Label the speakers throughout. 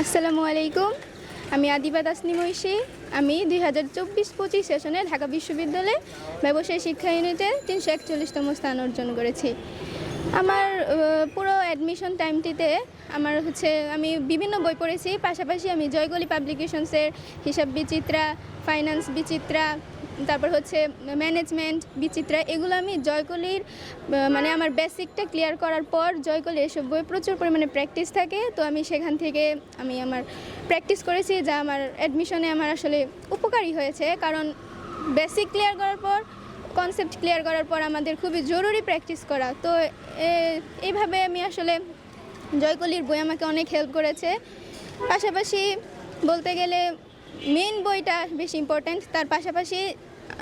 Speaker 1: আসসালামু আলাইকুম। আমি আদিবা তাসনি মৈশি আমি দুই হাজার চব্বিশ পঁচিশ সেশনে ঢাকা বিশ্ববিদ্যালয়ে ব্যবসায় শিক্ষা ইউনিটে তিনশো একচল্লিশতম স্থান অর্জন করেছি। আমার পুরো অ্যাডমিশন টাইমটিতে আমার হচ্ছে, আমি বিভিন্ন বই পড়েছি। পাশাপাশি আমি জয়গলি পাবলিকেশনসের হিসাব বিচিত্রা ফাইন্যান্স বিচিত্রা তারপর হচ্ছে ম্যানেজমেন্ট বিচিত্রা, এগুলো আমি জয়কলির মানে আমার বেসিকটা ক্লিয়ার করার পর জয়কলি এসব বই প্রচুর পরিমাণে প্র্যাকটিস থাকে। তো আমি সেখান থেকে আমি আমার প্র্যাকটিস করেছি যা আমার অ্যাডমিশনে আমার আসলে উপকারী হয়েছে। কারণ বেসিক ক্লিয়ার করার পর কনসেপ্ট ক্লিয়ার করার পর আমাদের খুবই জরুরি প্র্যাকটিস করা। তো এইভাবে আমি আসলে জয়কলির বই আমাকে অনেক হেল্প করেছে। পাশাপাশি বলতে গেলে মেন বইটা বেশি ইম্পর্ট্যান্ট তার পাশাপাশি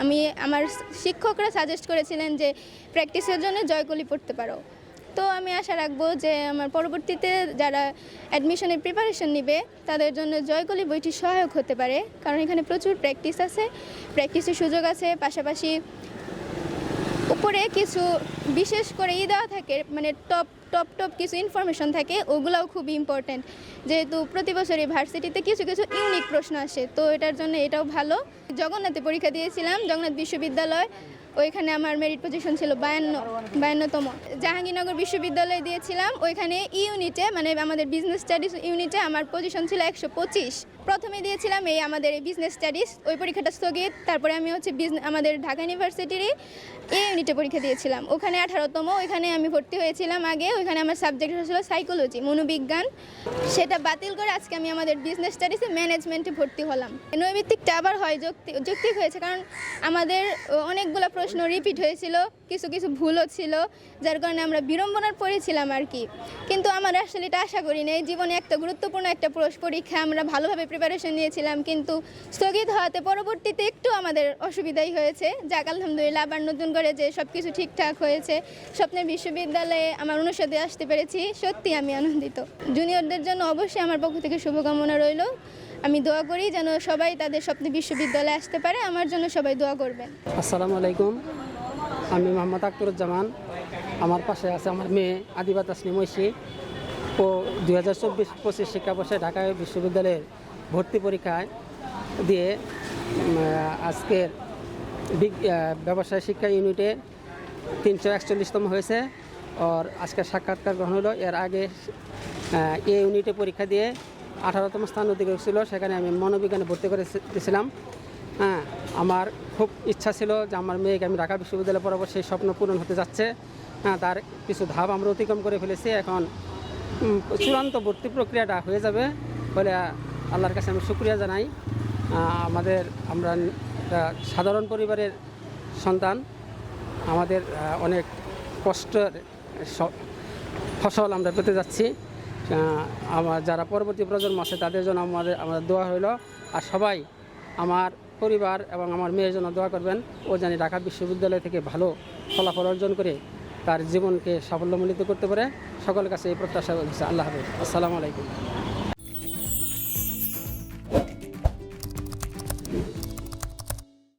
Speaker 1: আমি আমার শিক্ষকরা সাজেস্ট করেছিলেন যে প্র্যাকটিসের জন্য জয়কলি পড়তে পারো। তো আমি আশা রাখব যে আমার পরবর্তীতে যারা অ্যাডমিশনের প্রিপারেশন নেবে, তাদের জন্য জয়কলি বইটি সহায়ক হতে পারে। কারণ এখানে প্রচুর প্র্যাকটিস আছে প্র্যাকটিসের সুযোগ আছে, পাশাপাশি উপরে কিছু বিশেষ করে ই দেওয়া থাকে মানে টপ টপ টপ কিছু ইনফরমেশন থাকে, ওগুলাও খুব ইম্পর্ট্যান্ট যেহেতু প্রতি বছরই ভার্সিটিতে কিছু কিছু ইউনিক প্রশ্ন আসে, তো এটার জন্য এটাও ভালো। জগন্নাথে পরীক্ষা দিয়েছিলাম, জগন্নাথ বিশ্ববিদ্যালয়, ওইখানে আমার মেরিট পজিশন ছিল বায়ান্ন, বায়ান্নতম। জাহাঙ্গীরনগর বিশ্ববিদ্যালয়ে দিয়েছিলাম, ওইখানে ইউনিটে মানে আমাদের বিজনেস স্টাডিজ ইউনিটে আমার পজিশন ছিল একশো পঁচিশ। প্রথমে দিয়েছিলাম এই আমাদের এই বিজনেস স্টাডিজ ওই পরীক্ষাটা স্থগিত, তারপরে আমি হচ্ছে আমাদের ঢাকা ইউনিভার্সিটিরই এ ইউনিটে পরীক্ষা দিয়েছিলাম। ওখানে আঠারোতম, ওইখানে আমি ভর্তি হয়েছিলাম আগে ওইখানে আমার সাবজেক্ট ছিল সাইকোলজি মনোবিজ্ঞান। সেটা বাতিল করে আজকে আমি আমাদের বিজনেস স্টাডিজে ম্যানেজমেন্টে ভর্তি হলাম। নৈমিত্তিকটা আবার হয় যৌক্তিক যৌক্তিক হয়েছে কারণ আমাদের অনেকগুলো প্রশ্ন রিপিট হয়েছিল, কিছু কিছু ভুলও ছিল, যার কারণে আমরা বিড়ম্বনার পড়েছিলাম আর কি। কিন্তু আমার আসলে এটা আশা করি নাই, জীবনে একটা গুরুত্বপূর্ণ একটা পরীক্ষা আমরা ভালোভাবে প্রিপারেশন নিয়েছিলাম, কিন্তু স্থগিত হওয়াতে পরবর্তীতে একটু আমাদের অসুবিধাই হয়েছে। যাক, আলহামদুলিল্লাহ, আবার নতুন করে যে সব কিছু ঠিকঠাক হয়েছে, স্বপ্নের বিশ্ববিদ্যালয়ে আমার অনুষদে আসতে পেরেছি, সত্যি আমি আনন্দিত। জুনিয়রদের জন্য অবশ্যই আমার পক্ষ থেকে শুভকামনা রইল। আমি দোয়া করি যেন সবাই তাদের স্বপ্নে বিশ্ববিদ্যালয়ে আসতে পারে। আমার জন্য সবাই দোয়া করবেন।
Speaker 2: আসসালামু আলাইকুম। আমি মোহাম্মদ আখতারুজ্জামান আমার পাশে আছে আমার মেয়ে আদিবা তাসনিম ঐশী। ও দু হাজার চব্বিশ পঁচিশ শিক্ষাবর্ষে ঢাকা বিশ্ববিদ্যালয়ের ভর্তি পরীক্ষায় দিয়ে আজকের ব্যবসায় শিক্ষা ইউনিটে তিনশো একচল্লিশতম হয়েছে। ওর আজকে সাক্ষাৎকার গ্রহণ হলো এর আগে এ ইউনিটে পরীক্ষা দিয়ে আঠারোতম স্থান অধিকার ছিল সেখানে আমি মনোবিজ্ঞানে ভর্তি করেছিলাম হ্যাঁ আমার খুব ইচ্ছা ছিল যে আমার মেয়েকে আমি ঢাকা বিশ্ববিদ্যালয়ে পড়াবো সেই স্বপ্ন পূরণ হতে যাচ্ছে হ্যাঁ তার কিছু ধাপ আমরা অতিক্রম করে ফেলেছি এখন চূড়ান্ত ভর্তি প্রক্রিয়াটা হয়ে যাবে বলে আল্লাহর কাছে আমি শুক্রিয়া জানাই আমাদের আমরা সাধারণ পরিবারের সন্তান আমাদের অনেক কষ্টের ফসল আমরা পেতে যাচ্ছি। আমার যারা পরবর্তী প্রজন্ম আছে, তাদের জন্য আমাদের আমাদের দোয়া হইল, আর সবাই আমার পরিবার এবং আমার মেয়ের জন্য দোয়া করবেন। ও জানি ঢাকা বিশ্ববিদ্যালয় থেকে ভালো ফলাফল অর্জন করে তার জীবনকে সাফল্যমণ্ডিত করতে পারে। সকলের কাছে এই প্রত্যাশা আল্লাহ হাফিজ। আসসালামু আলাইকুম।